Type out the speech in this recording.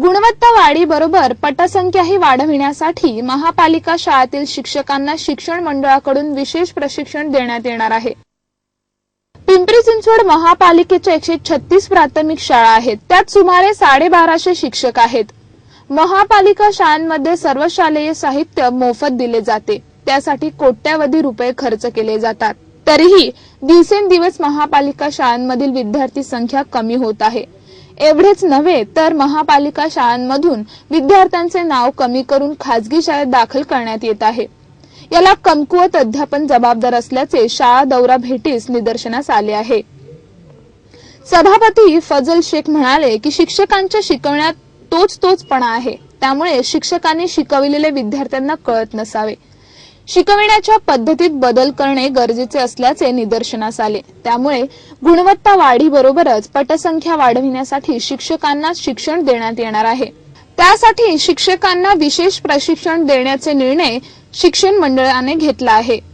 गुणवत्ता वाढीबरोबर पटसंख्याही वाढविण्यासाठी महापालिका शाळेतील शिक्षकांना शिक्षण मंडळाकडून विशेष प्रशिक्षण देण्यात येणार आहे. पिंपरी चिंचवड महापालिकेच्या एकशे छत्तीस प्राथमिक शाळा आहेत. त्यात सुमारे साडेबाराशे शिक्षक आहेत. महापालिका शाळांमध्ये सर्व शालेय साहित्य मोफत दिले जाते. त्यासाठी कोट्यावधी रुपये खर्च केले जातात. तरीही दिवसेंदिवस महापालिका शाळांमधील विद्यार्थी संख्या कमी होत आहे. एवढेच नव्हे तर महापालिका शाळांमधून विद्यार्थ्यांचे नाव कमी करून खासगी शाळेत दाखल करण्यात येत आहे. याला कमकुवत अध्यापन जबाबदार असल्याचे शाळा दौरा भेटीस निदर्शनास आले आहे. सभापती फजल शेख म्हणाले की शिक्षकांच्या शिकवण्यात तोच तोचपणा आहे. त्यामुळे शिक्षकांनी शिकविलेले विद्यार्थ्यांना कळत नसावे. शिकविण्याच्या पद्धतीत बदल करणे गरजेचे असल्याचे निदर्शनास आले. त्यामुळे गुणवत्ता वाढीबरोबरच पटसंख्या वाढविण्यासाठी शिक्षकांना शिक्षण देण्यात येणार आहे. त्यासाठी शिक्षकांना विशेष प्रशिक्षण देण्याचे निर्णय शिक्षण मंडळाने घेतला आहे.